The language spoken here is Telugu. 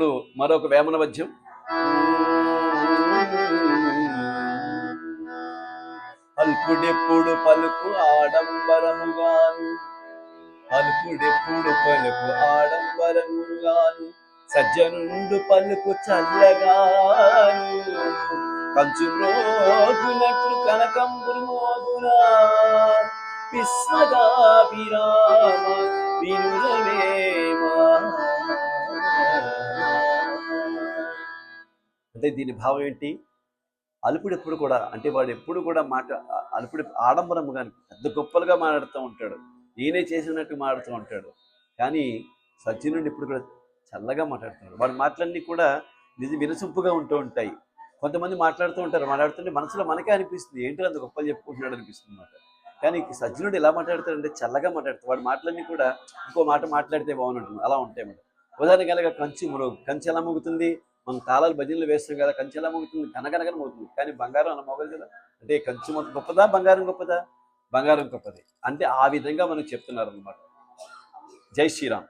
ఇప్పుడు మరొక వేమన పద్యం. పలుకుడెప్పుడు పలుకు ఆడంబరముగాను పలుకుడెప్పుడు పలుకు ఆడంబరముగాను సజ్జనుండు పలుకు చల్లగాను. కంచు మ్రోగునట్లు కనకంబురు మోగునా విశ్వదా విరామ అంటే దీని భావం ఏంటి? అలుపుడు ఎప్పుడు కూడా అంటే వాడు ఎప్పుడు కూడా మాట అలుపుడు ఆడంబరం కానీ పెద్ద గొప్పలుగా మాట్లాడుతూ ఉంటాడు. నేనే చేసినట్టు మాట్లాడుతూ ఉంటాడు. కానీ సజ్జనుడు ఇప్పుడు కూడా చల్లగా మాట్లాడుతున్నాడు. వాడి మాటలన్నీ కూడా నిజ వినసొంపుగా ఉంటూ ఉంటాయి. కొంతమంది మాట్లాడుతూ ఉంటారు. మాట్లాడుతుంటే మనసులో మనకే అనిపిస్తుంది. ఏంటో అంత గొప్పలు చెప్పుకుంటున్నాడు అనిపిస్తుంది అన్నమాట కానీ సజ్జనుడు ఎలా మాట్లాడతాడంటే చల్లగా మాట్లాడతాడు వాడి మాటలన్నీ కూడా ఇంకో మాట మాట్లాడితే బాగుంటుంది. అలా ఉంటాయి అన్నమాట ఉదాహరణకి కంచి మురుగు కంచి ఎలా ముగుతుంది? మనం తాళాలు భజనలు వేస్తాం కదా కంచి ఎలా మోగుతుంది కనకనకన మోగుతుంది. కానీ బంగారం అలా మోగదు కదా. అంటే కంచి మొత్తం గొప్పదా బంగారం గొప్పదా? బంగారం గొప్పది. అంటే ఆ విధంగా మనకు చెప్తున్నారు అనమాట జై శ్రీరామ్.